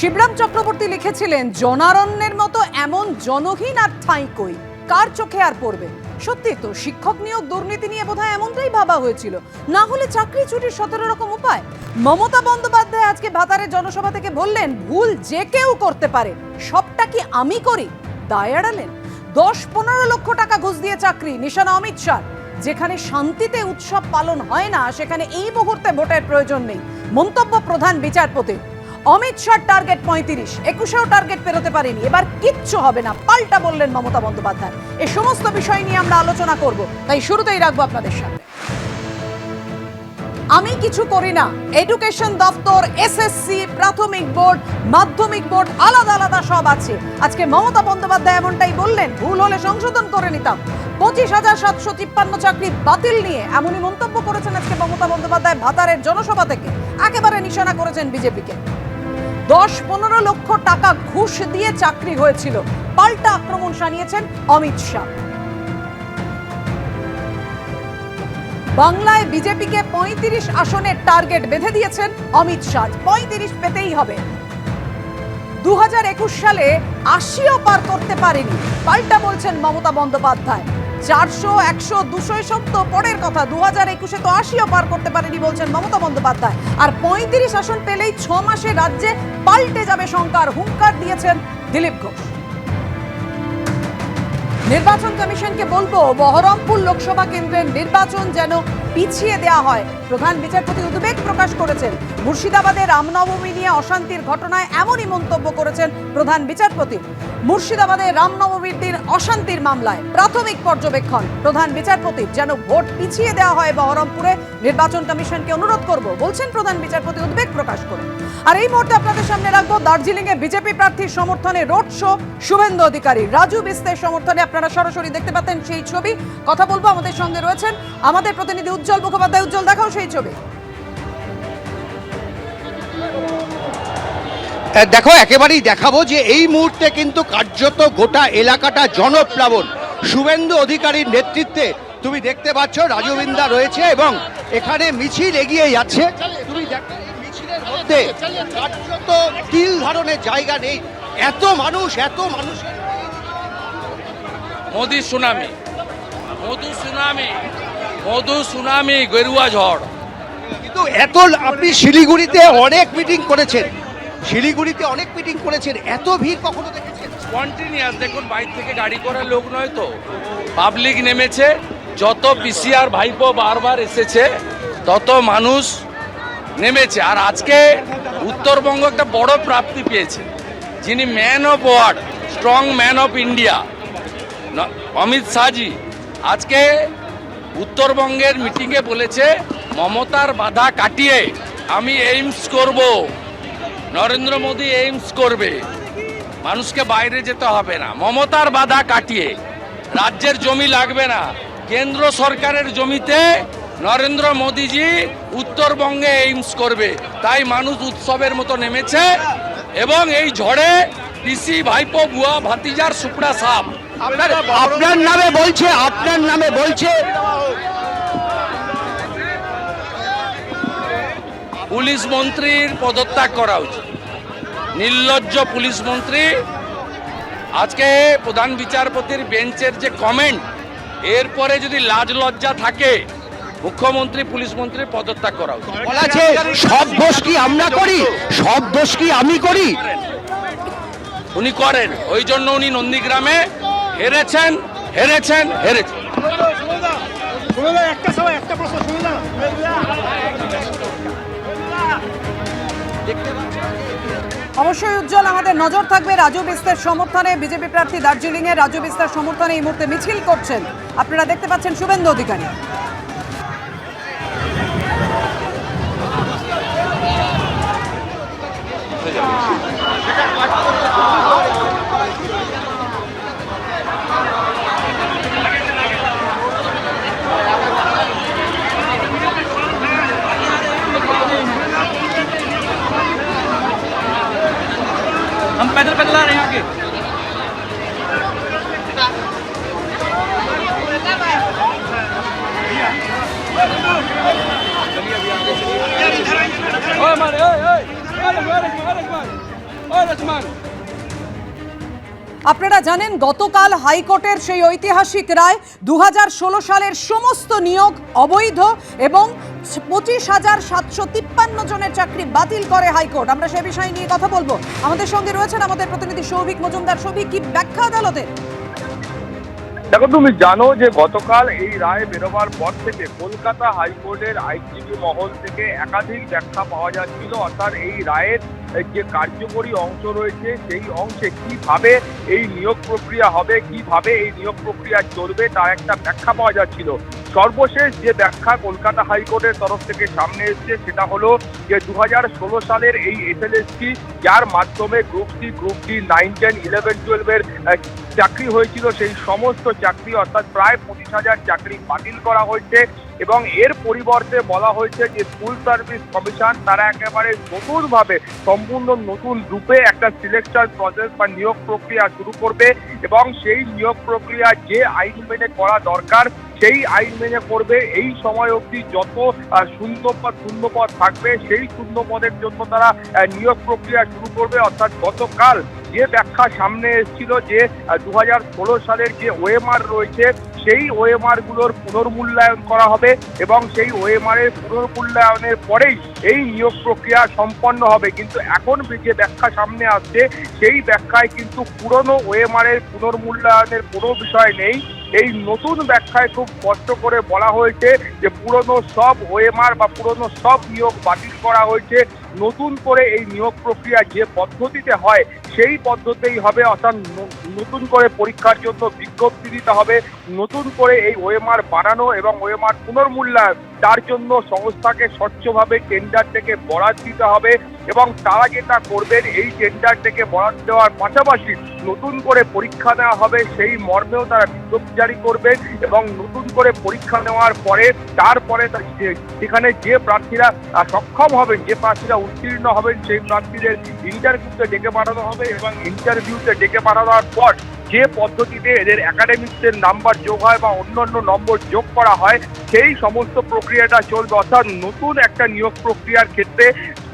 শিবরাম চক্রবর্তী লিখেছিলেন, জনারণ্যের মতো এমন জনহীন আর ঠাঁই কই? কার চোখে আর পড়বে? সত্যি তো, শিক্ষক নিয়োগ দুর্নীতি নিয়ে বোধহয় এমনটাই ভাবা হয়েছিল। না হলে চাকরি ছুটির সতেরো রকম উপায়? মমতা বন্দ্যোপাধ্যায় আজকে ভাতারের জনসভা থেকে বললেন, ভুল যে কেউ করতে পারে, সবটা কি আমি করি? দায় এড়ালেন। দশ পনেরো লক্ষ টাকা ঘুষ দিয়ে চাকরি, নিশানা অমিত শাহ। যেখানে শান্তিতে উৎসব পালন হয় না, সেখানে এই মুহূর্তে ভোটের প্রয়োজন নেই। মন্তব্য প্রধান বিচারপতি। অমিত শাহ টার্গেট পঁয়ত্রিশ। একুশেও টার্গেট পেরোতে পারেনি। এবার কিচ্ছু হবে না। পাল্টা বললেন মমতা বন্দ্যোপাধ্যায়। এ সমস্ত বিষয় নিয়ে আমরা আলোচনা করব। তাই শুরুতেই রাখব আপনাদের সামনে। আমি কিছু করি না। এডুকেশন দপ্তর এসএসসি প্রাথমিক বোর্ড, মাধ্যমিক বোর্ড, আলাদা আলাদা সব আছে। আজকে মমতা বন্দ্যোপাধ্যায় এমনটাই বললেন। ভুল হলে সংশোধন করে নিতাম। পঁচিশ হাজার সাতশো তিপ্পান্ন চাকরি বাতিল নিয়ে এমনই মন্তব্য করেছেন আজকে মমতা বন্দ্যোপাধ্যায় ভাতারের জনসভা থেকে। একেবারে নিশানা করেছেন বিজেপিকে। দশ পনেরো লক্ষ টাকা ঘুষ দিয়ে চাকরি হয়েছিল। পাল্টা আক্রমণ সানিয়েছেন অমিত শাহ। বাংলায় বিজেপিকে পঁয়ত্রিশ আসনের টার্গেট বেঁধে দিয়েছেন অমিত শাহ। পঁয়ত্রিশ পেতেই হবে। দু হাজার একুশ সালে আশিও পার করতে পারেনি। পাল্টা বলছেন মমতা বন্দ্যোপাধ্যায়। চারশো, একশো, দুশো এসব তো পরের কথা। দু হাজার একুশে তো আশিও পার করতে পারেনি বলছেন মমতা বন্দ্যোপাধ্যায়। আর পঁয়ত্রিশ আসন পেলেই ছ মাসে রাজ্যে পাল্টে যাবে সংকার হুঙ্কার দিয়েছেন দিলীপ ঘোষ। নির্বাচন কমিশনকে বলব, বহরমপুর লোকসভা কেন্দ্রের নির্বাচন যেন পিছিয়ে দেওয়া হয়। প্রধান বিচারপতি উদ্বেগ প্রকাশ করেছেন। মুর্শিদাবাদে রামনবমী নিয়ে অশান্তির ঘটনায় এমনই মন্তব্য করেছেন প্রধান বিচারপতি। মুর্শিদাবাদে রামনবমীর দিন অশান্তির মামলায় প্রাথমিক পর্যবেক্ষণ। প্রধান বিচারপতি, যেন ভোট পিছিয়ে দেওয়া হয় বহরমপুরে, নির্বাচন কমিশনকে অনুরোধ করব, বলছেন প্রধান বিচারপতি উদ্বেগ প্রকাশ করে। আর এই মুহূর্তে আপনাদের সামনে রাখব দার্জিলিং এ বিজেপি প্রার্থীর সমর্থনে রোড শো, শুভেন্দু অধিকারী, রাজু বিস্তের সমর্থনে আপনারা সরাসরি দেখতে পাচ্ছেন সেই ছবি। কথা বলব, আমাদের সঙ্গে রয়েছেন আমাদের প্রতিনিধি উজ্জ্বল মুখোপাধ্যায়। উজ্জ্বল, দেখাও সেই ছবি। দেখো, একেবারেই দেখাবো যে এই মুহূর্তে কিন্তু কার্যত গোটা এলাকাটা জনপ্লাবন। শুভেন্দু অধিকারীর নেতৃত্বে তুমি দেখতে পাচ্ছ রাজবিন্দা রয়েছে এবং এখানে মিছিল এগিয়ে যাচ্ছে। তুমি দেখো, এই মিছিলের মধ্যে কার্যত তিল ধারণের জায়গা নেই। এত মানুষ এত মানুষ Modi tsunami. Madhu tsunami Madhu tsunami গেরুয়া ঝড়। কিন্তু এত আপনি শিলিগুড়িতে অনেক মিটিং করেছেন। শিলিগুড়িতে অনেক মিটিং করেছেন। এত ভিড় কখনো দেখেছেন? কন্টিনিউয়াস দেখুন বাইর থেকে গাড়ি করার লোক নয় তো। পাবলিক নেমেছে যত পিসিআর ভাইপো বারবার এসেছে তত মানুষ নেমেছে। আর আজকে উত্তরবঙ্গ একটা বড় প্রাপ্তি পেয়েছে। যিনি man of word strong man of India Amit Shahji, আজকে উত্তরবঙ্গের মিটিংয়ে বলেছে, মমতার বাধা কাটিয়ে আমি এইমস করব। নরেন্দ্র মোদী এইমস করবে। মানুষকে বাইরে যেতে হবে না। মমতার বাধা কাটিয়ে রাজ্যের জমি লাগবে না। কেন্দ্র সরকারের জমিতে নরেন্দ্র মোদীজি উত্তরবঙ্গে এইমস করবে। তাই মানুষ উৎসবের মতো নেমেছে এবং এই ঝড়ে পিসি ভাইপো বুয়া ভাতিজার সুপড়া সাপ আপনার নামে বলছে আপনার নামে বলছে। পুলিশ মন্ত্রীর পদত্যাগ করা উচিত। নির্লজ্জ পুলিশ মন্ত্রী আজকে প্রধান বিচারপতির বেঞ্চের যে কমেন্ট এরপরে যদি লাজ লজ্জা থাকে মুখ্যমন্ত্রী পুলিশ মন্ত্রীর পদত্যাগ করা উচিত। সব দোষ কি আমরা করি? সব দোষ কি আমি করি? উনি করেন ওই জন্য উনি নন্দীগ্রামে হেরেছেন হেরেছেন হেরেছেন। একটা সময় একটা প্রশ্ন না অবশ্যই উজ্জ্বল আমাদের নজর থাকবে রাজু বিস্তার সমর্থনে। বিজেপি প্রার্থী দার্জিলিং এ রাজু বিস্তের সমর্থনে এই মুহূর্তে মিছিল করছেন। আপনারা দেখতে পাচ্ছেন শুভেন্দু অধিকারী। জানেন, গতকাল হাইকোর্টের সেই ঐতিহাসিক রায়, দুহাজার ষোলো সালের সমস্ত নিয়োগ অবৈধ এবং পঁচিশ হাজার সাতশো তিপ্পান্ন জনের চাকরি বাতিল করে হাইকোর্ট। আমরা সে বিষয় নিয়ে কথা বলব। আমাদের সঙ্গে রয়েছেন আমাদের প্রতিনিধি সৌভিক মজুমদার। সৌভিক, কি ব্যাখ্যা আদালতে? দেখো, তুমি জানো যে গতকাল এই রায় বেরোবার পর থেকে কলকাতা হাইকোর্টের আইনজীবী মহল থেকে একাধিক ব্যাখ্যা পাওয়া যাচ্ছিল। অর্থাৎ এই রায়ের যে কার্যকরী অংশ রয়েছে, সেই অংশে কীভাবে এই নিয়োগ প্রক্রিয়া হবে, কীভাবে এই নিয়োগ প্রক্রিয়া চলবে, তার একটা ব্যাখ্যা পাওয়া যাচ্ছিল। সর্বশেষ যে ব্যাখ্যা কলকাতা হাইকোর্টের তরফ থেকে সামনে এসছে, সেটা হলো যে দু হাজার ষোলো সালের এই এসএলএসটি, যার মাধ্যমে group C group D nine ten eleven টুয়েলভের চাকরি হয়েছিল, সেই সমস্ত চাকরি, অর্থাৎ প্রায় পঁচিশ হাজার চাকরি বাতিল করা হয়েছে এবং এর পরিবর্তে বলা হয়েছে যে স্কুল সার্ভিস কমিশন তারা একেবারে নতুনভাবে, সম্পূর্ণ নতুন রূপে একটা সিলেকশন প্রসেস বা নিয়োগ প্রক্রিয়া শুরু করবে এবং সেই নিয়োগ প্রক্রিয়া যে আইন মেনে করা দরকার, সেই আইন মেনে করবে। এই সময় অবধি যত শূন্য পদ শূন্য পদ থাকবে, সেই শূন্য পদের জন্য তারা নিয়োগ প্রক্রিয়া শুরু করবে। অর্থাৎ গতকাল যে ব্যাখ্যা সামনে এসেছিল যে দু হাজার ষোলো সালের যে ওএমআর রয়েছে, সেই ওএমআরগুলোর পুনর্মূল্যায়ন করা হবে এবং সেই ওএমআর এর পুনর্মূল্যায়নের পরেই এই নিয়োগ প্রক্রিয়া সম্পন্ন হবে। কিন্তু এখন যে ব্যাখ্যা সামনে আসছে, সেই ব্যাখ্যায় কিন্তু পুরনো ওএমআর এর পুনর্মূল্যায়নের কোনো বিষয় নেই। এই নতুন ব্যাখ্যায় খুব স্পষ্ট করে বলা হয়েছে যে পুরনো সব ওএমআর বা পুরনো সব নিয়োগ বাতিল করা হয়েছে। নতুন করে এই নিয়োগ প্রক্রিয়া যে পদ্ধতিতে হয়, সেই পদ্ধতিই হবে, অর্থাৎ নতুন করে পরীক্ষার জন্য বিজ্ঞপ্তি দিতে হবে, নতুন করে এই ওএমআর বানানো এবং ওএমআর পুনর্মূল্যায়ন তার জন্য সংস্থাকে স্বচ্ছভাবে টেন্ডার থেকে বরাদ দিতে হবে এবং তারা যেটা করবেন, এই টেন্ডার থেকে বরাদ দেওয়ার পাশাপাশি নতুন করে পরীক্ষা নেওয়া হবে, সেই মর্মেও তারা বিজ্ঞপ্তি জারি করবেন এবং নতুন করে পরীক্ষা নেওয়ার পরে তারপরে সেখানে যে প্রার্থীরা সক্ষম হবেন, যে প্রার্থীরা উত্তীর্ণ হবেন, সেই প্রার্থীদের ইন্টারভিউতে ডেকে পাঠানো হবে এবং ইন্টারভিউতে ডেকে পাঠানোর পর যে পদ্ধতিতে এদের একাডেমিক্সের নাম্বার যোগ হয় বা অন্যান্য নম্বর যোগ করা হয়, সেই সমস্ত প্রক্রিয়াটা চলবে। অর্থাৎ নতুন একটা নিয়োগ প্রক্রিয়ার ক্ষেত্রে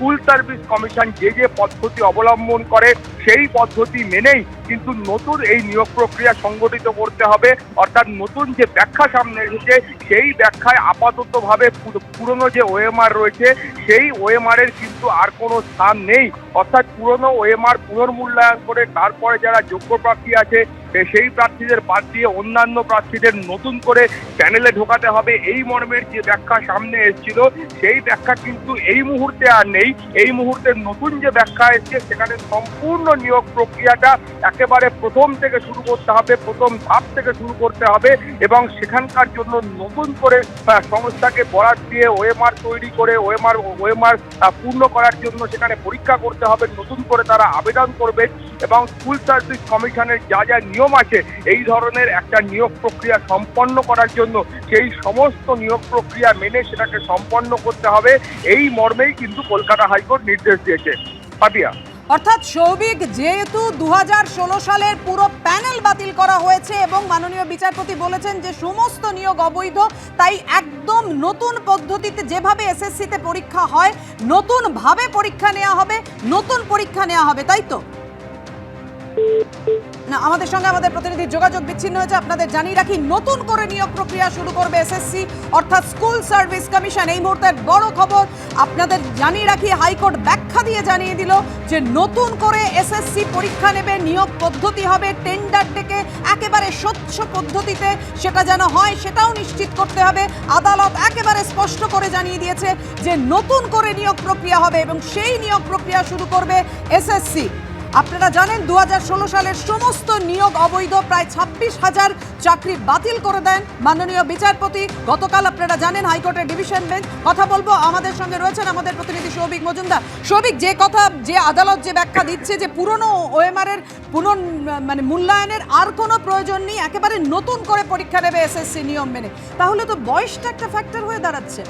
স্কুল সার্ভিস কমিশন যে যে পদ্ধতি অবলম্বন করে, সেই পদ্ধতি মেনেই কিন্তু নতুন এই নিয়োগ প্রক্রিয়া সংগঠিত করতে হবে। অর্থাৎ নতুন যে ব্যাখ্যা সামনে এসেছে, সেই ব্যাখ্যায় আপাততভাবে পুর- পুরনো যে ওএমআর রয়েছে, সেই ওএমআর এর কিন্তু আর কোনো স্থান নেই। অর্থাৎ পুরনো ওএমআর পুনর্মূল্যায়ন করে তারপরে যারা যোগ্য প্রার্থী আছে সেই প্রার্থীদের বাদ দিয়ে অন্যান্য প্রার্থীদের নতুন করে প্যানেলে ঢোকাতে হবে। এই মর্মের যে ব্যাখ্যা সামনে এসেছিল, সেই ব্যাখ্যা কিন্তু এই মুহূর্তে আর নেই। এই মুহূর্তে নতুন যে ব্যাখ্যা এসেছে, সেখানে সম্পূর্ণ নিয়োগ প্রক্রিয়াটা একেবারে প্রথম থেকে শুরু করতে হবে, প্রথম ধাপ থেকে শুরু করতে হবে এবং সেখানকার জন্য নতুন করে সংস্থাকে বরাদ দিয়ে ওএমআর তৈরি করে ওএমআর ওএমআর পূর্ণ করার জন্য সেখানে পরীক্ষা করতে হবে। নতুন করে তারা আবেদন করবে এবং স্কুল সার্ভিস কমিশনের যা যা নিয়ম আছে, এই ধরনের একটা নিয়োগ প্রক্রিয়া সম্পন্ন করার জন্য। সেই সমস্ত নিয়োগ প্রক্রিয়া মেনে সেটাকে সম্পন্ন করতে হবে। এই মর্মেই কিন্তু কলকাতা হাইকোর্ট নির্দেশ দিয়েছে। পাপিয়া অর্থাৎ সৌভিক, যেহেতু দুহাজার ষোলো সালের পুরো প্যানেল বাতিল করা হয়েছে এবং মাননীয় বিচারপতি বলেছেন যে সমস্ত নিয়োগ অবৈধ, তাই একদম নতুন পদ্ধতিতে যেভাবে এসএসসিতে পরীক্ষা হয়, নতুনভাবে পরীক্ষা নেওয়া হবে, নতুন পরীক্ষা নেওয়া হবে, তাই তো? না, আমাদের সঙ্গে আমাদের প্রতিনিধি যোগাযোগ বিচ্ছিন্ন হয়েছে। আপনাদের জানিয়ে রাখি, নতুন করে নিয়োগ প্রক্রিয়া শুরু করবে এসএসসি অর্থাৎ স্কুল সার্ভিস কমিশন এই মুহূর্তের বড় খবর, আপনাদের জানিয়ে রাখি, হাইকোর্ট ব্যাখ্যা দিয়ে জানিয়ে দিল যে নতুন করে এসএসসি পরীক্ষা নেবে, নিয়োগ পদ্ধতি হবে টেন্ডার ডেকে একেবারে স্বচ্ছ পদ্ধতিতে সেটা যেন হয় সেটাও নিশ্চিত করতে হবে। আদালত একেবারে স্পষ্ট করে জানিয়ে দিয়েছে যে নতুন করে নিয়োগ প্রক্রিয়া হবে এবং সেই নিয়োগ প্রক্রিয়া শুরু করবে এসএসসি আপনারা জানেন দু হাজার ষোলো সালের সমস্ত নিয়োগ অবৈধ, প্রায় ছাব্বিশ হাজার চাকরি বাতিল করে দেন মাননীয় বিচারপতি। গতকাল আপনারা জানেন, হাইকোর্টের ডিভিশন বেঞ্চ। কথা বলব, আমাদের সঙ্গে রয়েছেন আমাদের প্রতিনিধি সৌভিক মজুমদার। সৌভিক, যে কথা, যে আদালত যে ব্যাখ্যা দিচ্ছে যে পুরনো ওএমআর এর পুনর মানে মূল্যায়নের আর কোনো প্রয়োজন নেই, একেবারে নতুন করে পরীক্ষা নেবে এসএসসি নিয়ম মেনে, তাহলে তো বয়সটা একটা ফ্যাক্টর হয়ে দাঁড়াচ্ছে।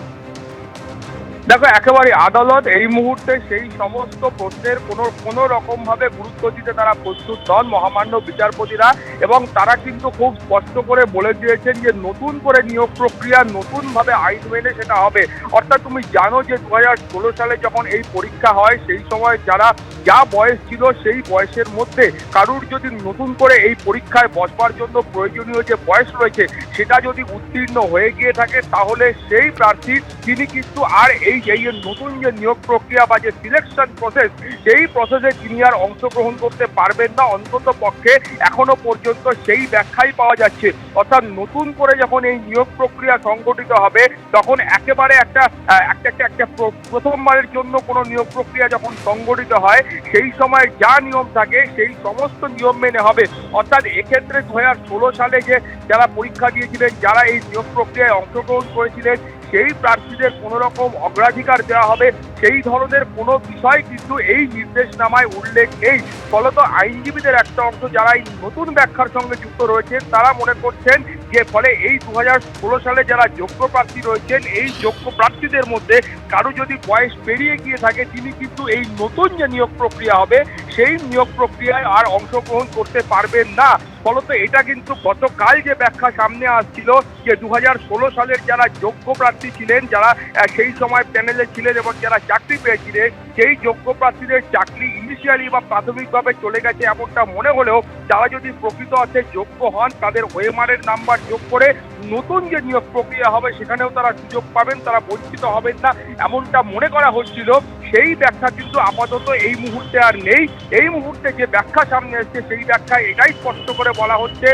দেখো, একেবারে আদালত এই মুহূর্তে সেই সমস্ত প্রশ্নের কোনো কোনো রকম ভাবে গুরুত্ব দিতে তারা প্রস্তুত নন মহামান্য বিচারপতিরা এবং তারা কিন্তু খুব স্পষ্ট করে বলে দিয়েছেন যে নতুন করে নিয়োগ প্রক্রিয়া নতুন ভাবে আইন মেনে সেটা হবে। অর্থাৎ তুমি জানো যে দু ষোলো সালে যখন এই পরীক্ষা হয়, সেই সময় যারা, যা বয়স ছিল সেই বয়সের মধ্যে কারুর যদি নতুন করে এই পরীক্ষায় বসবার জন্য প্রয়োজনীয় যে বয়স রয়েছে, সেটা যদি উত্তীর্ণ হয়ে গিয়ে থাকে, তাহলে সেই প্রার্থী, তিনি কিন্তু আর এই এই নতুন যে নিয়োগ প্রক্রিয়া বা যে সিলেকশন প্রসেস সেই প্রসেসে তিনি আর অংশগ্রহণ করতে পারবেন না। অন্তত পক্ষে এখনও পর্যন্ত সেই ব্যাখ্যাই পাওয়া যাচ্ছে। অর্থাৎ নতুন করে যখন এই নিয়োগ প্রক্রিয়া সংগঠিত হবে, তখন একেবারে একটা একটা একটা একটা প্র- প্রথমবারের জন্য কোনো নিয়োগ প্রক্রিয়া যখন সংগঠিত হয়, সেই সময় যা নিয়ম থাকে, সেই সমস্ত নিয়ম মেনে হবে। অর্থাৎ এক্ষেত্রে দু হাজার ষোলো সালে যে যারা পরীক্ষা দিয়েছিলেন, যারা এই নিয়োগ প্রক্রিয়ায় অংশগ্রহণ করেছিলেন সেই প্রার্থীদের কোনো রকম অগ্রাধিকার দেওয়া হবে, সেই ধরনের কোনো বিষয় কিন্তু এই নির্দেশনামায় উল্লেখ নেই। ফলত আইনজীবীদের একটা অংশ যারা এই নতুন ব্যাখ্যার সঙ্গে যুক্ত রয়েছেন, তারা মনে করছেন যে ফলে এই দু হাজার ষোলো সালে যারা যোগ্য প্রার্থী রয়েছেন, এই যোগ্য প্রার্থীদের মধ্যে কারও যদি বয়স পেরিয়ে গিয়ে থাকে, তিনি কিন্তু এই নতুন যে নিয়োগ প্রক্রিয়া হবে, সেই নিয়োগ প্রক্রিয়ায় আর অংশগ্রহণ করতে পারবেন না। ফলত এটা কিন্তু গতকাল যে ব্যাখ্যা সামনে আসছিল যে দু হাজার ষোলো সালের যারা যোগ্য প্রার্থী ছিলেন, যারা সেই সময় প্যানেলে ছিলেন এবং যারা চাকরি পেয়েছিলেন সেই যোগ্য প্রার্থীদের চাকরি ইনিশিয়ালি বা প্রাথমিকভাবে চলে গেছে এমনটা মনে হলেও তারা যদি প্রকৃত অর্থে যোগ্য হন, তাদের ওয়েমারের নাম্বার যোগ করে নতুন যে নিয়োগ প্রক্রিয়া হবে, সেখানেও তারা সুযোগ পাবেন, তারা বঞ্চিত হবেন না। এমনটা মনে করা হচ্ছিল। সেই ব্যাখ্যা কিন্তু আপাতত এই মুহূর্তে আর নেই। এই মুহূর্তে যে ব্যাখ্যা সামনে এসছে, সেই ব্যাখ্যায় এটাই স্পষ্ট করে বলা হচ্ছে,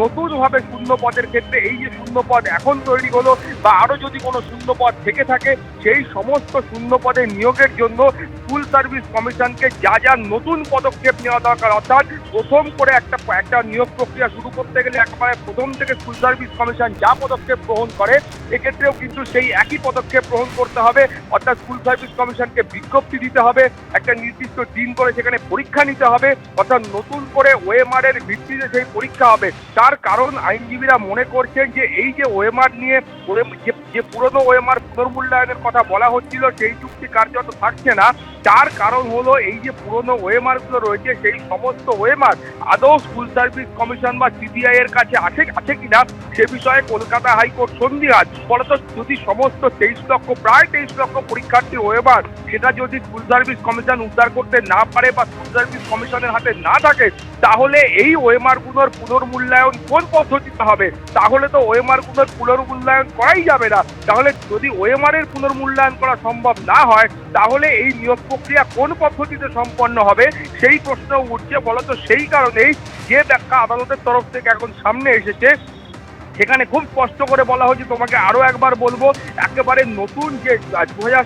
নতুনভাবে শূন্য পদের ক্ষেত্রে এই যে শূন্য পদ এখন তৈরি হলো, বা আরও যদি কোনো শূন্য পদ থেকে থাকে, সেই সমস্ত শূন্য পদে নিয়োগের জন্য স্কুল সার্ভিস কমিশনকে যা যা নতুন পদক্ষেপ নেওয়া দরকার, অর্থাৎ প্রথম করে একটা একটা নিয়োগ প্রক্রিয়া শুরু করতে গেলে একেবারে প্রথম থেকে স্কুল সার্ভিস কমিশন যা পদক্ষেপ গ্রহণ করে, এক্ষেত্রেও কিন্তু সেই একই পদক্ষেপ গ্রহণ করতে হবে। অর্থাৎ স্কুল সার্ভিস কমিশনকে বিজ্ঞপ্তি দিতে হবে, একটা নির্দিষ্ট দিন করে সেখানে পরীক্ষা নিতে হবে, অর্থাৎ নতুন করে ওএমআর এর ভিত্তিতে সেই পরীক্ষা হবে। তার কারণ আইনজীবীরা মনে করছেন যে এই যে ওএমআর নিয়ে, যে- যে পুরনো ওএমআর পুনর্মূল্যায়নের কথা বলা হচ্ছিল সেই চুক্তি কার্যত থাকছে না। তার কারণ হলো এই যে পুরনো ওএমআরগুলো রয়েছে, সেই সমস্ত ওএমআর আদৌ স্কুল সার্ভিস কমিশন বা সিবিআই এর কাছে আছে আছে কিনা সে বিষয়ে কলকাতা হাইকোর্ট সন্ধিহাত ফলত যদি সমস্ত তেইশ লক্ষ, প্রায় তেইশ লক্ষ পরীক্ষার্থীর ওয়েবার সেটা যদি স্কুল সার্ভিস কমিশন উদ্ধার করতে না পারে বা স্কুল সার্ভিস কমিশনের হাতে না থাকে, তাহলে এই ওএমআরগুলোর পুনর্মূল্যায়ন কোন পদ্ধতিতে হবে? তাহলে তো ওএমআরগুলোর পুনর্মূল্যায়ন করাই যাবে না। তাহলে যদি ওএমআর এর পুনর্মূল্যায়ন করা সম্ভব না হয়, তাহলে এই নিয়োগ প্রক্রিয়া কোন পদ্ধতিতে সম্পন্ন হবে সেই প্রশ্ন উঠছে ফলত সেই কারণেই যে ব্যাখ্যা আদালতের তরফ থেকে এখন সামনে এসেছে, সেখানে খুব স্পষ্ট করে বলা হয়েছে, তোমাকে আরও একবার বলব, একেবারে নতুন যে দু হাজার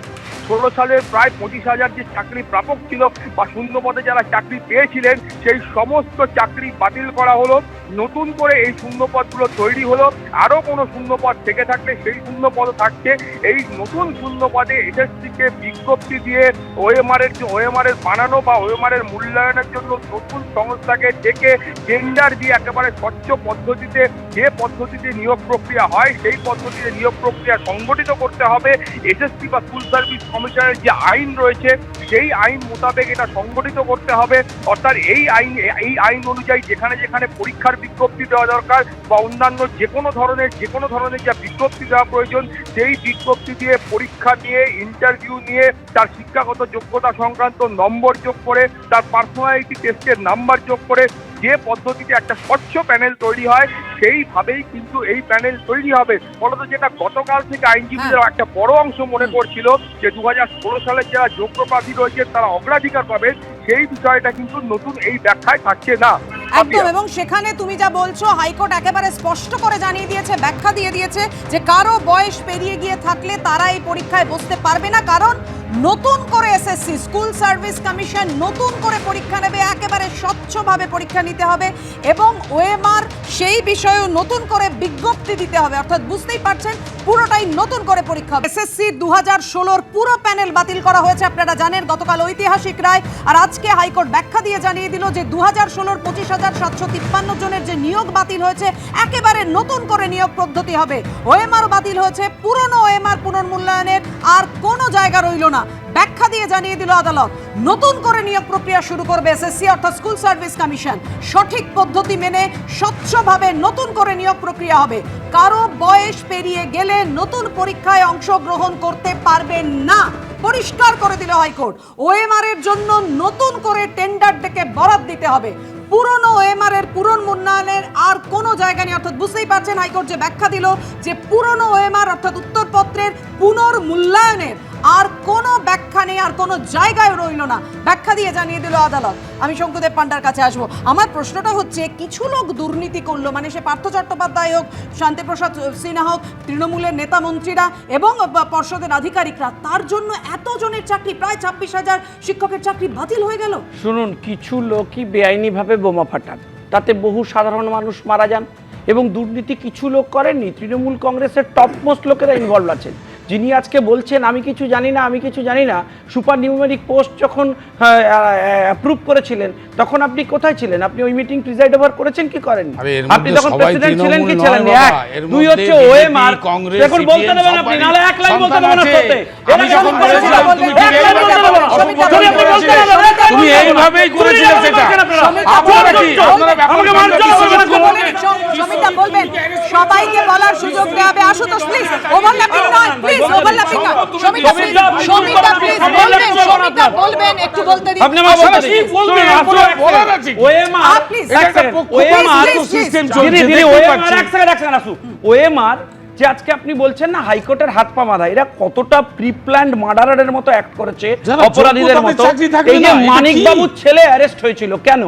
ষোলো সালের প্রায় পঁচিশ হাজার যে চাকরি প্রাপক ছিল বা শূন্য পদে যারা চাকরি পেয়েছিলেন, সেই সমস্ত চাকরি বাতিল করা হলো। নতুন করে এই শূন্য পদগুলো তৈরি হলো। আরও কোনো শূন্য পদ থেকে থাকলে সেই শূন্য পদ থাকছে। এই নতুন শূন্য পদে এসএসসিকে বিজ্ঞপ্তি দিয়ে ওএমআর এর যে ওএমআর এর বানানো বা ওএমআর এর মূল্যায়নের জন্য নতুন সংস্থাকে ডেকে টেন্ডার দিয়ে একেবারে স্বচ্ছ পদ্ধতিতে যে পদ্ধতিতে নিয়োগ প্রক্রিয়া হয়, সেই পদ্ধতিতে নিয়োগ প্রক্রিয়া সংগঠিত করতে হবে। এসএসসি বা স্কুল সার্ভিস কমিশনের যে আইন রয়েছে, সেই আইন মোতাবেক এটা সংগঠিত করতে হবে। অর্থাৎ এই আইন এই আইন অনুযায়ী যেখানে যেখানে পরীক্ষার বিজ্ঞপ্তি দেওয়া দরকার বা অন্যান্য যে কোনো ধরনের, যে কোনো ধরনের যা বিজ্ঞপ্তি দেওয়া প্রয়োজন, সেই বিজ্ঞপ্তি দিয়ে পরীক্ষা নিয়ে ইন্টারভিউ নিয়ে, তার শিক্ষাগত যোগ্যতা সংক্রান্ত নম্বর যোগ করে, তার পার্সোনালিটি টেস্টের নাম্বার যোগ করে যে পদ্ধতিতে একটা স্বচ্ছ প্যানেল তৈরি হয় সেইভাবেই কিন্তু এই প্যানেল তৈরি হবে। ফলত যেটা গতকাল থেকে আইনজীবীদের একটা বড় অংশ মনে করছিল যে দু হাজার ষোলো সালের যারা যোগ্য প্রার্থী রয়েছে তারা অগ্রাধিকার পাবেন। সেই বিষয়টা কিন্তু নতুন এই ব্যাখ্যায় থাকছে না। একদম এবং সেখানে তুমি যা বলছো হাইকোর্ট একেবারে স্পষ্ট করে জানিয়ে দিয়েছে ব্যাখ্যা দিয়ে দিয়েছে যে কারও বয়স পেরিয়ে গিয়ে থাকলে তারা এই পরীক্ষায় বসতে পারবে না কারণ নতুন করে এসএসসি স্কুল সার্ভিস কমিশন নতুন করে পরীক্ষা নেবে একেবারে স্বচ্ছভাবে পরীক্ষা নিতে হবে এবং ওএমআর সেই বিষয়েও নতুন করে বিজ্ঞপ্তি দিতে হবে। অর্থাৎ বুঝতেই পারছেন পুরোটাই নতুন করে পরীক্ষা এসএসসি দু হাজার ষোলোর পুরো প্যানেল বাতিল করা হয়েছে আপনারা জানেন গতকাল ঐতিহাসিক রায় আর আজকে হাইকোর্ট ব্যাখ্যা দিয়ে জানিয়ে দিল যে দু হাজার ষোলোর পঁচিশ হাজার সাতশো তিপ্পান্ন জনের যে নিয়োগ বাতিল হয়েছে, একেবারে নতুন করে নিয়োগ পদ্ধতি হবে। ওএমআর বাতিল হয়েছে, পুরনো ওএমআর পুনর্মূল্যায়নের আর কোনো জায়গা রইল না। ব্যাখ্যা দিয়ে জানিয়ে দিল আদালত, নতুন করে নিয়োগ প্রক্রিয়া শুরু করবে এসএসসি অর্থাৎ স্কুল সার্ভিস কমিশন। সঠিক পদ্ধতি মেনে স্বচ্ছভাবে নতুন করে নিয়োগ প্রক্রিয়া হবে। কারও বয়স পেরিয়ে গেলে নতুন পরীক্ষায় অংশগ্রহণ করতে পারবেন না। পরিষ্কার করে দিল হাইকোর্ট। ওএমআর এর জন্য নতুন করে টেন্ডার ডেকে বরাদ দিতে হবে। পুরনো ওএমআর এর পুরন মূল্যায়নের আর কোনো জায়গা নেই। অর্থাৎ বুঝতেই পারছেন হাইকোর্ট যে ব্যাখ্যা দিল যে পুরনো ওএমআর অর্থাৎ উত্তরপত্রের পুনর্মূল্যায়নের আর কোনো ব্যাখ্যা নেই, আর কোনো জায়গায় রইল না। ব্যাখ্যা দিয়ে জানিয়ে দিল আদালত। আমি শঙ্কুদেব পান্ডার কাছে আসব। আমার প্রশ্নটা হচ্ছে, কিছু লোক দুর্নীতি করল মানে সে পার্থ চট্টোপাধ্যায় হোক, শান্তিপ্রসাদ সিনহা হোক, তৃণমূলের নেতা মন্ত্রীরা এবং পর্ষদের আধিকারিকরা, তার জন্য এতজনের চাকরি, প্রায় ছাব্বিশ হাজার শিক্ষকের চাকরি বাতিল হয়ে গেল? শুনুন, কিছু লোকই বেআইনিভাবে বোমা ফাটান। তাতে বহু সাধারণ মানুষ মারা যান এবং দুর্নীতি কিছু লোক করেননি। তৃণমূল কংগ্রেসের টপ মোস্ট লোকেরা ইনভলভ আছেন। যিনি আজকে বলছেন আমি কিছু জানি না আমি কিছু জানি না। সুপার নিউমেরিক পোস্ট যখন অ্যাপ্রুভ করেছিলেন তখন আপনি কোথায় ছিলেন? আপনি ওই মিটিং প্রিজাইড ওভার করেছেন কি করেন আপনি তখন প্রেসিডেন্ট ছিলেন কি ছিলেন? এক দুই হচ্ছে ওএমআর কংগ্রেস, এখন বলতে দেবেন আপনি নালে এক লাইন বলতে দেবেন আছে। আমি যখন সব করেছিলাম, তুমি ঠিক এক লাইন বলতে দেবেন না। তুমি আপনি বলতে দেবেন তুমি এক লাইন এইভাবেই করেছিলে সেটা। আপনারা- কি? আপনারা আমাকে হবে বলবেন, সমিতা বলবেন সবাইকে বলার সুযোগ দেওয়া হবে। আশুতোষ প্লিজ ওভারল্যাপিং নয় প্লিজ নয় বলবেন একটু বলতে দিন। আপনি যে আজকে আপনি বলছেন না হাইকোর্টের হাত পা বাঁধা এরা কতটা প্রি প্ল্যান্ড মার্ডারের মতো অ্যাক্ট করেছে অপরাধীদের মতো। এই যে মানিক বাবুর ছেলে অ্যারেস্ট হয়েছিল কেন?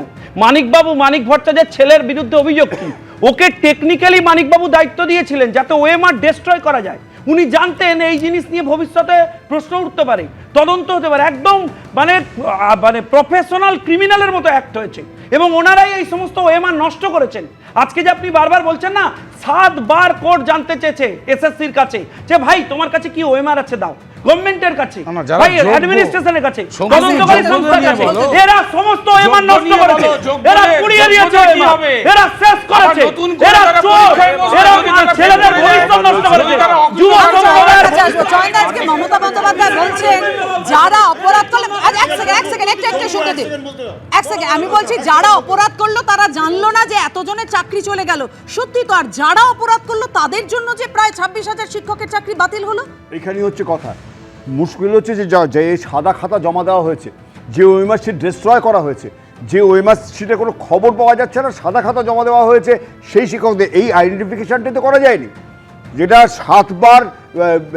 মানিক বাবু মানিক ভট্টাচার্যের ছেলের বিরুদ্ধে অভিযোগ কি? ওকে টেকনিক্যালি মানিক বাবু দায়িত্ব দিয়েছিলেন যাতে ওএমআর ডেস্ট্রয় করা যায়। উনি জানতেন এই জিনিস নিয়ে ভবিষ্যতে প্রশ্ন উঠতে পারে, তদন্ত হতে পারে। একদম মানে মানে প্রফেশনাল ক্রিমিনালের মতো অ্যাক্ট হয়েছে এবং ওনারাই এই সমস্ত ওয়েমান নষ্ট করেছেন। আজকে যে আপনি বারবার বলছেন না, সাতবার কোর্ট জানতে চেয়েছে এসএসসির কাছে যে, ভাই, তোমার কাছে কি ওয়েমার আছে? দাও। গভর্নমেন্টের কাছে অ্যাডমিনিস্ট্রেশনের কাছে তদন্তকারী সংস্থার কাছে। এরা সমস্ত নষ্ট করেছে। এরা পুড়িয়ে দিয়েছে কি হবে? এরা শেষ করেছে। এরা চোর। এরা ছেলেদের ভবিষ্যৎ নষ্ট করেছে। যুব আজকে মমতা বন্দ্যোপাধ্যায় বলছেন যারা অপরাধ করলে এক সেকেন্ড এক সেকেন্ড একটা একটা শুনতে দিন। এক সেকেন্ড আমি বলছি যারা অপরাধ করল তারা জানলো না যে এতজনের চাকরি চলে গেল। সত্যি তো আর যারা অপরাধ করল তাদের জন্য যে প্রায় ছাব্বিশ হাজার শিক্ষকের চাকরি বাতিল হলো? এখানেই হচ্ছে কথা। মুশকিল হচ্ছে যে যা- যে সাদা খাতা জমা দেওয়া হয়েছে, যে ওয়েমার শিট ডিস্ট্রয় করা হয়েছে, যে ওয়েমার শিটে কোনো খবর পাওয়া যাচ্ছে না, সাদা খাতা জমা দেওয়া হয়েছে, সেই শিক্ষকদের এই আইডেন্টিফিকেশনটা তো করা যায়নি। যেটা সাতবার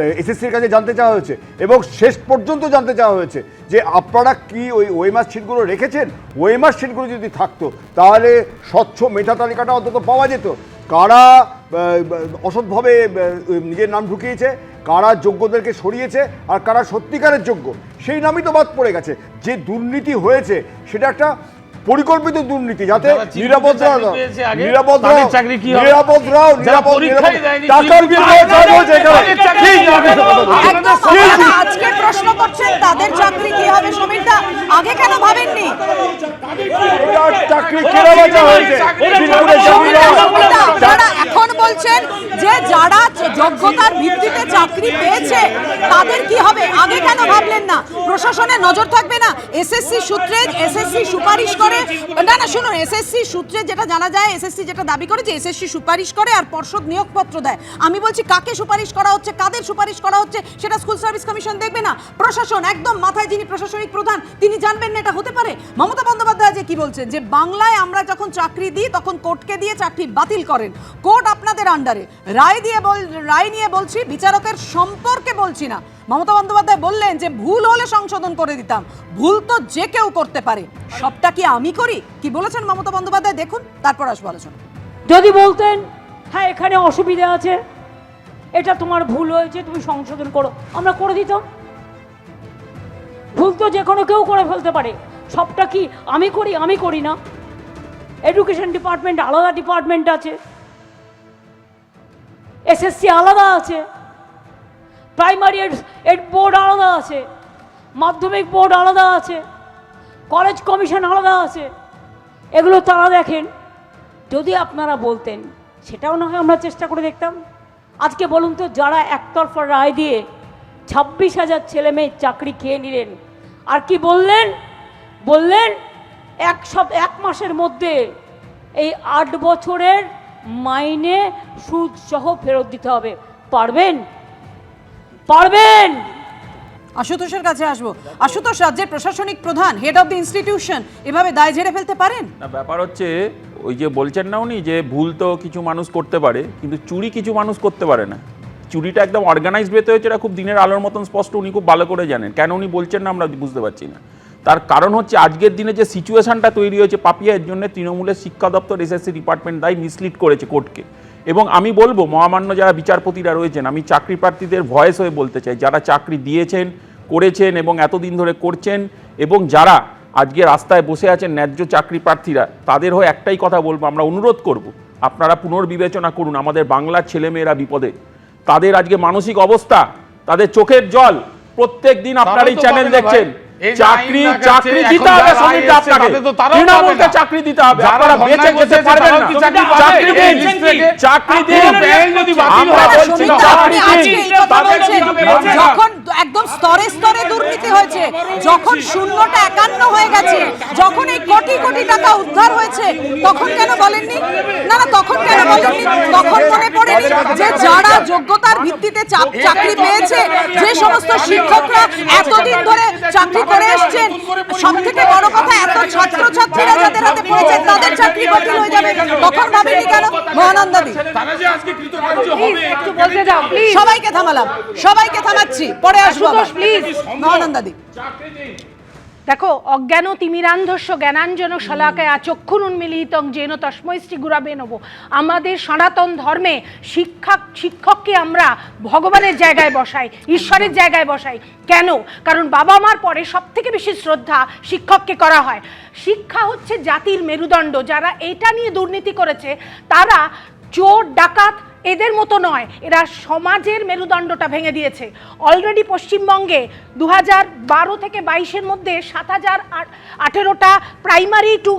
এসএসসির কাছে জানতে চাওয়া হয়েছে এবং শেষ পর্যন্ত জানতে চাওয়া হয়েছে যে আপনারা কি ওই ওয়েমার শিটগুলো রেখেছেন? ওয়েমার শিটগুলো যদি থাকতো, তাহলে স্বচ্ছ মেধা তালিকাটা অন্তত পাওয়া যেত। কারা অসৎভাবে নিজের নাম ঢুকিয়েছে? কারা যোগ্যদেরকে সরিয়েছে আর কারা সত্যিকারের যোগ্য, সেই নামই তো বাদ পড়ে গেছে। যে দুর্নীতি হয়েছে, সেটা একটা পরিকল্পিত দুর্নীতি যাতে টাকার এখানে। আজকে প্রশ্ন করছেন তাদের চাকরি কি হবে সমীরদা? আগে কেন ভাবেননি? চাকরি বাঁচা হয়েছে। বলছেন যে যারা যোগ্যতার ভিত্তিতে চাকরি পেয়েছে তাদের কি হবে? আগে কেন ভাবলেন না? প্রশাসনের নজর থাকবে না। এসএসসি সূত্রে এসএসসি সুপারিশ করে না না, শুনুন এসএসসি সূত্রে যেটা জানা যায় এসএসসি যেটা দাবি করে যে এসএসসি সুপারিশ করে আর পর্ষদ নিয়োগপত্র দেয়। আমি বলছি, কাকে সুপারিশ করা হচ্ছে, কাদের সুপারিশ করা হচ্ছে, সেটা স্কুল সার্ভিস কমিশন দেখবে না। প্রশাসন, একদম মাথায় যিনি প্রশাসনিক প্রধান, তিনি জানবেন না এটা হতে পারে। মমতা বন্দ্যোপাধ্যায় যে কি বলছেন, যে বাংলায় আমরা যখন চাকরি দিই, তখন কোর্টকে দিয়ে চাকরি বাতিল করেন। কোর্ট আপনাদের আন্ডারে রায় দিয়ে বল, রায় নিয়ে বলছি, বিচারকের সম্পর্কে বলছি না। মমতা বন্দ্যোপাধ্যায় বললেন যে ভুল হলে সংশোধন করে দিতাম। ভুল তো যে কেউ করতে পারে। সবটা কি আমি করি? কি বলেছেন মমতা বন্দ্যোপাধ্যায়? দেখুন, তারপর আসব আলোচনা। যদি বলতেন হ্যাঁ এখানে অসুবিধা আছে। এটা তোমার ভুল হয়েছে, তুমি সংশোধন করো। আমরা করে দিতাম। ভুল তো যে কোনো কেউ করে ফেলতে পারে। সবটা কি আমি করি আমি করি না। এডুকেশন ডিপার্টমেন্ট আলাদা ডিপার্টমেন্ট আছে। এসএসসি আলাদা আছে। প্রাইমারি এড বোর্ড আলাদা আছে, মাধ্যমিক বোর্ড আলাদা আছে, কলেজ কমিশন আলাদা আছে, এগুলো তারা দেখেন। যদি আপনারা বলতেন, সেটাও না হয় আমরা চেষ্টা করে দেখতাম। আজকে বলুন তো, যারা একতরফা রায় দিয়ে ছাব্বিশ হাজার ছেলে মেয়ের চাকরি খেয়ে নিলেন, আর কি বললেন? বললেন, এক সব এক মাসের মধ্যে এই আট বছরের মাইনে সুদ সহ ফেরত দিতে হবে। পারবেন? পারবেন। আশুতোষের কাছে আসব। আশুতোষ রাজ্যের প্রশাসনিক প্রধান হেড অফ দ্য ইনস্টিটিউশন এভাবে দায় ঝেড়ে ফেলতে পারেন? না ব্যাপার হচ্ছে ওই যে বলছেন না উনি যে ভুল তো কিছু মানুষ করতে পারে কিন্তু চুরি কিছু মানুষ করতে পারে না। চুরিটা একদম অর্গানাইজড ওয়েতে হয়েছে এটা খুব দিনের আলোর মতন স্পষ্ট উনি খুব ভালো করে জানেন। কেন উনি বলছেন না আমরা বুঝতে পারছি না। তার কারণ হচ্ছে আজকের দিনে যে সিচুয়েশনটা তৈরি হয়েছে পাপিয়া এর জন্য তৃণমূলের শিক্ষা দপ্তর এসএসসি ডিপার্টমেন্ট দায় মিসলিড করেছে কোর্টকে এবং আমি বলব মহামান্য যারা বিচারপতিরা রয়েছেন আমি চাকরি প্রার্থীদের ভয়েস হয়ে বলতে চাই যারা চাকরি দিয়েছেন করেছেন এবং এতদিন ধরে করছেন এবং যারা আজকে রাস্তায় বসে আছেন ন্যায্য চাকরি প্রার্থীরা তাদের হয়ে একটাই কথা বলব আমরা অনুরোধ করব আপনারা পুনর্বিবেচনা করুন আমাদের বাংলার ছেলেমেয়েরা বিপদে। তাদের আজকে মানসিক অবস্থা তাদের চোখের জল প্রত্যেক দিন আপনার এই চ্যানেল দেখছেন। চাকরি চাকরি দিতে হবে আপনাকে। তৃণমূলকে চাকরি দিতে হবে আপনারা বেঁচে যেতে পারবেন না। চাকরি দিন। চাকরি দিন। আমরা বলছি চাকরি দিন। যখন একদম স্তরে স্তরে দুর্নীতি হয়েছে যখন শূন্যটা একান্ন হয়ে গেছে যখন এই কোটি কোটি টাকা উদ্ধার হয়েছে তখন কেন বলেননি? না না তখন কেন বলেননি? তখন মনে পড়েনি যে যারা যোগ্যতার ভিত্তিতে চাকরি পেয়েছে যে সমস্ত শিক্ষকরা এতদিন ধরে চাকরি করে এসছেন। সব থেকে বড় কথা এত ছাত্রছাত্রীরা যাদের হাতে পড়েছে তাদের চাকরি বাতিল হয়ে যাবে। তখন ভাবেনি কেন? সবাইকে থামালাম। সবাইকে থামাচ্ছি। পরে আসব প্লিজ মহানন্দাদি দেখো, অজ্ঞান তিমিরান্ধস্য জ্ঞানাঞ্জন শলাকায় চক্ষুর উন্মিলিতং যেন তস্মৈ শ্রী গুরাবে নব আমাদের সনাতন ধর্মে শিক্ষক, শিক্ষককে আমরা ভগবানের জায়গায় বসাই, ঈশ্বরের জায়গায় বসাই। কেন? কারণ বাবা মার পরে সব থেকে বেশি শ্রদ্ধা শিক্ষককে করা হয়। শিক্ষা হচ্ছে জাতির মেরুদণ্ড। যারা এটা নিয়ে দুর্নীতি করেছে, তারা চোর, ডাকাত এদের মতো নয়। এরা সমাজের মেরুদণ্ডটা ভেঙে দিয়েছে। অলরেডি পশ্চিমবঙ্গে দু বারো থেকে বাইশের মধ্যে সাত হাজার আঠেরোটা প্রাইমারি টু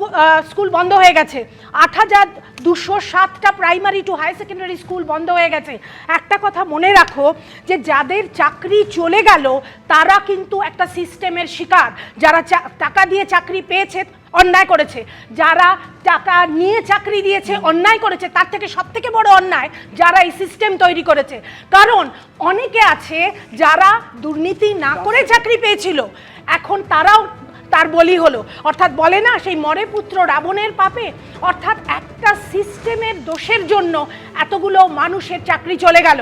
স্কুল বন্ধ হয়ে গেছে। আট হাজার দুশো সাতটা primary to high secondary school বন্ধ হয়ে গেছে। একটা কথা মনে রাখো যে যাদের চাকরি চলে গেল, তারা কিন্তু একটা সিস্টেমের শিকার। যারা টাকা দিয়ে চাকরি পেয়েছে অন্যায় করেছে। যারা টাকা নিয়ে চাকরি দিয়েছে, অন্যায় করেছে, তার থেকে সব থেকে বড় অন্যায় যারা এই সিস্টেম তৈরি করেছে। কারণ অনেকে আছে যারা দুর্নীতি না করে চাকরি পেয়েছিল। এখন তারাও তার বলি হলো। অর্থাৎ বলে না, সেই মরে পুত্র রাবণের পাপে। অর্থাৎ একটা সিস্টেমের দোষের জন্য এতগুলো মানুষের চাকরি চলে গেল।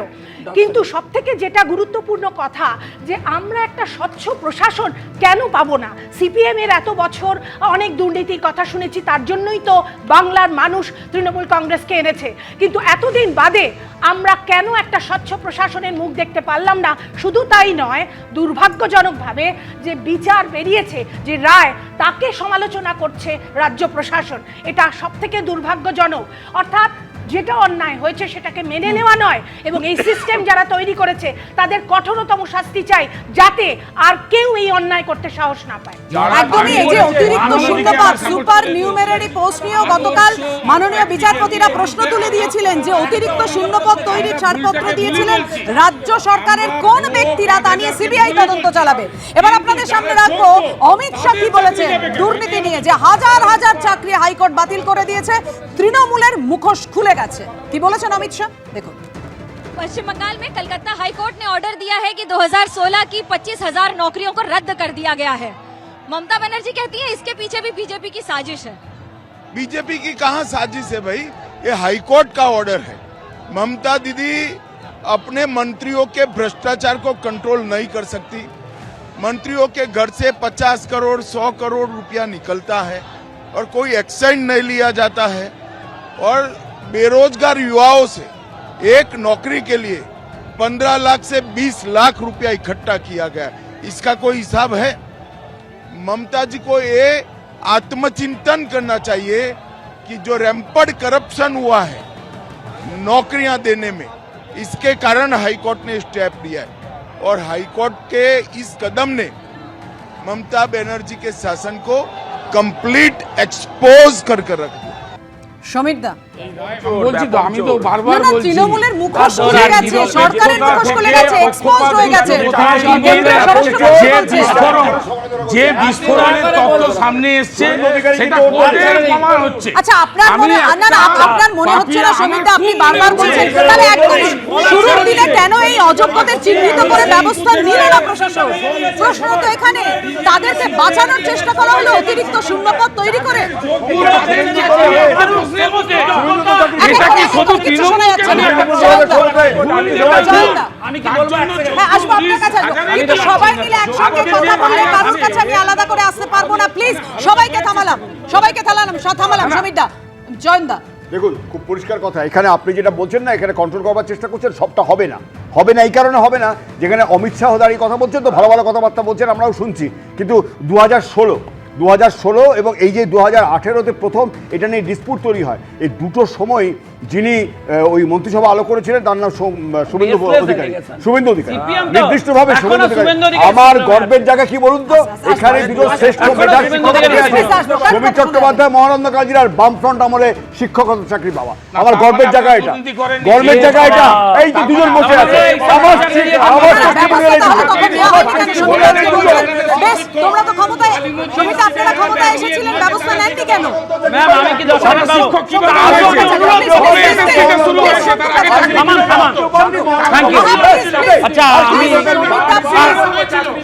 কিন্তু সব থেকে যেটা গুরুত্বপূর্ণ কথা যে আমরা একটা স্বচ্ছ প্রশাসন কেন পাবো না? সিপিএম এর এত বছর অনেক দুর্নীতির কথা শুনেছি তার জন্যই তো বাংলার মানুষ তৃণমূল কংগ্রেসকে এনেছে। কিন্তু এতদিন বাদে আমরা কেন একটা স্বচ্ছ প্রশাসনের মুখ দেখতে পারলাম না? শুধু তাই নয় দুর্ভাগ্যজনকভাবে যে বিচার বেরিয়েছে যে রায় তাকে সমালোচনা করছে রাজ্য প্রশাসন। এটা সবথেকে দুর্ভাগ্যজনক। অর্থাৎ যেটা অন্যায় হয়েছে সেটাকে মেনে নেওয়া নয় এবং এই সিস্টেম যারা তৈরি করেছে তাদের কঠোরতম শাস্তি চাই যাতে আর কেউ এই অন্যায় করতে সাহস না পায়। একদমই এই যে অতিরিক্ত শূন্যপদ সুপার নিউমেরারি পোস্ট নিয়েও গতকাল মাননীয় বিচারপতিরা প্রশ্ন তুলে দিয়েছিলেন যে অতিরিক্ত শূন্যপদ তৈরির ছাড়পত্র দিয়েছিলেন রাজ্য সরকারের কোন ব্যক্তিরা তা নিয়ে সিবিআই তদন্ত চালাবে? এবার আপনাদের সামনে রাখব অমিত শাহ কি বলেছেন? দুর্নীতি নিয়ে যে হাজার হাজার চাকরি হাইকোর্ট বাতিল করে দিয়েছে তৃণমূলের মুখোশ খুলে গেছে কি বলেছেন অমিত শাহ দেখুন पश्चिम बंगाल में कलकत्ता हाई कोर्ट ने ऑर्डर दिया है कि 2016 की 25,000 नौकरियों को रद्द कर दिया गया है ममता बनर्जी कहती है इसके पीछे भी बीजेपी की साजिश है बीजेपी की कहां साजिश है भाई ये हाईकोर्ट का ऑर्डर है ममता दीदी अपने मंत्रियों के भ्रष्टाचार को कंट्रोल नहीं कर सकती मंत्रियों के घर से 50 करोड़ 100 करोड़ रुपया निकलता है और कोई एक्शन नहीं लिया जाता है और बेरोजगार युवाओं से एक नौकरी के लिए 15 लाख से 20 लाख रुपया इकट्ठा किया गया इसका कोई हिसाब है? ममता जी को ये आत्मचिंतन करना चाहिए कि जो रैम्पर्ड करप्शन हुआ है नौकरियाँ देने में, इसके कारण हाईकोर्ट ने स्टेप लिया है। और हाईकोर्ट के इस कदम ने ममता बनर्जी के शासन को कंप्लीट एक्सपोज कर कर रख दिया। समीर दा বলছি তো আমি তো বারবার বলছি। তৃণমূলের মুখোশ খুলে গেছে সরকারের মুখোশ খুলে গেছে এক্সপোজ হয়ে গেছে। যে বিস্ফোরণ যে বিস্ফোরণের তথ্য সামনে এসছে সেটা কোর্টের প্রমাণ হচ্ছে। আচ্ছা আপনার মনে একটা- আপনার মনে হচ্ছে না আপনি- আপনি বারবার বলছেন তাহলে একদম শুরুর দিনে কেন এই অযোগ্যদের চিহ্নিত করে ব্যবস্থা নিল না প্রশাসন? প্রশ্ন তো এখানে তাদেরকে বাঁচানোর চেষ্টা করা হলো অতিরিক্ত শূন্যপদ তৈরি করে? এটা কি শুধু কিছু শোনা যাচ্ছে না। জয়দা, আমি কি বলব এক second? আসব আপনার কাছে আসব। সবাই মিলে একসঙ্গে কথা বললে কারোর কাছে আমি আলাদা করে আসতে পারব না। প্লিজ সবাইকে থামালাম সবাইকে থামালাম থামালাম সমীরদা জয়ন্দা। দেখুন খুব পরিষ্কার কথা এখানে আপনি যেটা বলছেন না এখানে কন্ট্রোল করবার চেষ্টা করছেন সবটা হবে না। হবে না এই কারণে হবে না যেখানে অমিত শাহ দাঁড়িয়ে কথা বলছেন তো ভালো ভালো কথাবার্তা বলছেন আমরাও শুনছি। কিন্তু দু হাজার ষোলো দু হাজার ষোলো এবং এই যে দু হাজার আঠেরোতে প্রথম এটা নিয়ে ডিসপুট তৈরি হয়। এই দুটো সময় যিনি ওই মন্ত্রিসভা আলো করেছিলেন তার নাম শুভেন্দু অধিকারী। শুভেন্দু অধিকারী। নির্দিষ্টভাবে শুভেন্দু অধিকারী। আমার গর্বের জায়গা কি বলুন তো? এখানে দুজন শ্রেষ্ঠ এখনও মেধার আছে। আসব, কার সমীর চট্টোপাধ্যায় মহানন্দ কাজীর আর বামফ্রন্ট আমলে শিক্ষকতা চাকরি পাওয়া আমার গর্বের জায়গা এটা। গর্বের জায়গা এটা। এই যে দুজন বসে আছে। আমার আমার বেশ তোমরা তো ক্ষমতায় আপনারা ক্ষমতায় এসেছিলেন ব্যবস্থা নেননি কেন ম্যাম আমি কি দশ. আচ্ছা, আমি-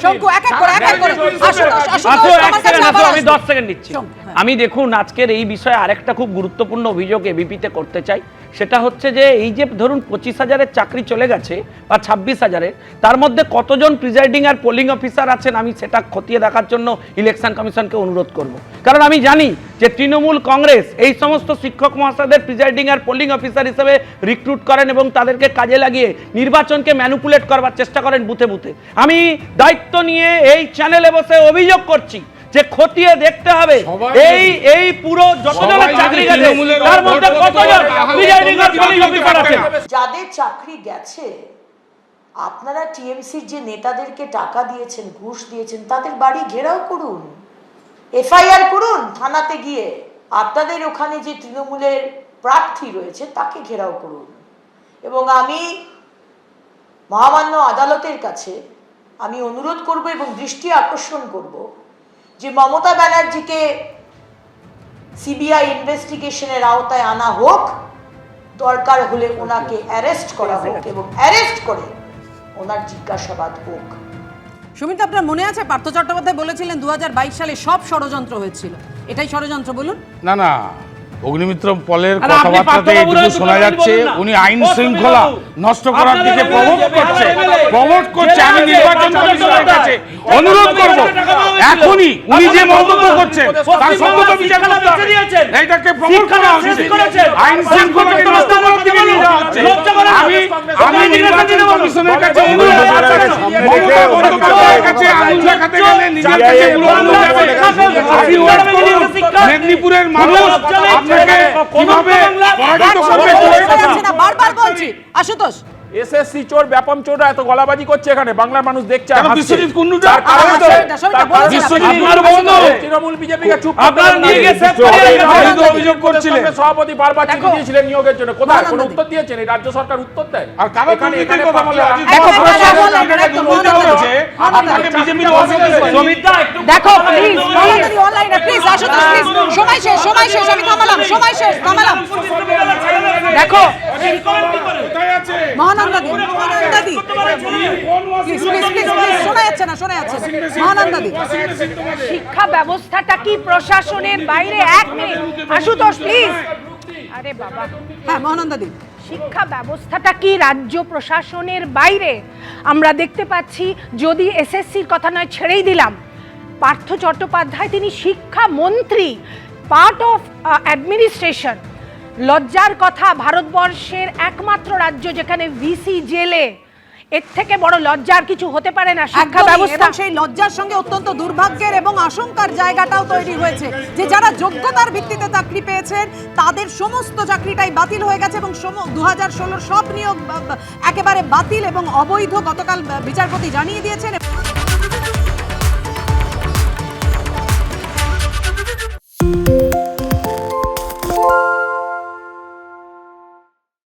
শঙ্কু এক এক করে এক এক করে আশুতোষ আসো আশুতোষ এক আমার কাছে সেকেন্ড আমি আসবে। দশ সেকেন্ড নিচ্ছি হ্যাঁ। আমি দেখুন, আজকের এই বিষয়ে আরেকটা খুব গুরুত্বপূর্ণ অভিযোগ এবিপিতে করতে চাই। সেটা হচ্ছে যে, এই যে ধরুন পঁচিশ হাজারের চাকরি চলে গেছে বা ছাব্বিশ হাজারের, তার মধ্যে কতজন প্রিজাইডিং আর পোলিং অফিসার আছেন আমি সেটা খতিয়ে দেখার জন্য ইলেকশন কমিশনকে অনুরোধ করব। কারণ আমি জানি যে তৃণমূল কংগ্রেস এই সমস্ত শিক্ষক মহাশয়দের প্রিজাইডিং আর পোলিং অফিসার হিসেবে রিক্রুট করেন এবং তাদেরকে কাজে লাগিয়ে নির্বাচনকে ম্যানুপুলেট করবার চেষ্টা করেন বুথে বুথে। আমি দায়িত্ব নিয়ে এই চ্যানেলে বসে অভিযোগ করছি যে খতিয়ে দেখতে হবে এই এই পুরো যতজনের চাকরি গেছে তার মধ্যে কতজন প্রিজাইডিং অফিসার আছেন যাদের চাকরি গেছে আপনারা টিএমসির যে নেতাদেরকে টাকা দিয়েছেন ঘুষ দিয়েছেন তাদের বাড়ি ঘেরাও করুন। এফআইআর করুন থানাতে গিয়ে। আপনাদের ওখানে যে তৃণমূলের প্রার্থী রয়েছে তাকে ঘেরাও করুন। এবং আমি মহামান্য আদালতের কাছে আমি অনুরোধ করব এবং দৃষ্টি আকর্ষণ করব যে মমতা ব্যানার্জিকে সিবিআই ইনভেস্টিগেশনের আওতায় আনা হোক দরকার হলে ওনাকে অ্যারেস্ট করা হোক এবং অ্যারেস্ট করে ওনার জিজ্ঞাসাবাদ হোক। সুমিত আপনার মনে আছে? পার্থ চট্টোপাধ্যায় বলেছিলেন দু হাজার বাইশ সালে সব ষড়যন্ত্র হয়েছিল। এটাই ষড়যন্ত্র বলুন। না না। অগ্নিমিত্র পলের কথাবার্তাতে এটুকু শোনা যাচ্ছে উনি আইন শৃঙ্খলা নষ্ট করার দিকে প্রমোট করছে প্রমোট করছে আমি নির্বাচন কমিশনের কাছে অনুরোধ করব। এখনই উনি যে মন্তব্য করছেন তার সত্যতা বিচার করতে হবে। এইটাকে প্রমোট করা হচ্ছে। আইন শৃঙ্খলাকে নষ্ট করার দিকে নিয়ে যাওয়া হচ্ছে। আমি আমি নির্বাচন কমিশনের কাছে অনুরোধ করছি। মমতা বন্দ্যোপাধ্যায়ের কাছে আঙুল দেখাতে গেলে নিজের কাছে মেদিনীপুরের মানুষ শোনা বারবার বলছি আশুতোষ এসএসসি চোর ব্যাপম চোররা এত গলাবাজি করছে এখানে বাংলার মানুষ দেখছে বিশ্বজিৎ কুন্ডুটা? আচ্ছা। তৃণমূল বিজেপিকে চুপ অভিযোগ করছিলেন। সভাপতি বারবার চিঠি দিয়েছিলেন নিয়োগের জন্য কোথায় কোনো উত্তর দিয়েছেন এই রাজ্য সরকার উত্তর দেয় আর কারও এখানে দুর্নীতির কথা বলে দেখো প্লিজ অনলাইনে প্লিজ আশুতোষ প্লিজ সময় শেষ সময় শেষ আমি থামালাম সময় শেষ থামালাম দেখো প্লিজ প্লিজ প্লিজ প্লিজ শোনা যাচ্ছে না শোনা যাচ্ছে না। মহানন্দাদি শিক্ষা ব্যবস্থাটা কি প্রশাসনের বাইরে? এক মিনিট। আশুতোষ প্লিজ আরে বাবা। হ্যাঁ মহানন্দাদি শিক্ষা ব্যবস্থাটা কি রাজ্য প্রশাসনের বাইরে? আমরা দেখতে পাচ্ছি যদি এসএসসির কথা নয় ছেড়েই দিলাম। পার্থ চট্টোপাধ্যায় তিনি শিক্ষা মন্ত্রী পার্ট অফ অ্যাডমিনিস্ট্রেশন লজ্জার কথা ভারতবর্ষের একমাত্র রাজ্য যেখানে ভিসি জেলে এর থেকে বড় লজ্জার কিছু হতে পারে না শিক্ষা ব্যবস্থা। সেই লজ্জার সঙ্গে অত্যন্ত দুর্ভাগ্যের এবং আশঙ্কার জায়গাটাও তৈরি হয়েছে যে যারা যোগ্যতার ভিত্তিতে চাকরি পেয়েছেন তাদের সমস্ত চাকরিটাই বাতিল হয়ে গেছে এবং দু হাজার ষোলোর সব নিয়োগ একেবারে বাতিল এবং অবৈধ গতকাল বিচারপতি জানিয়ে দিয়েছেন।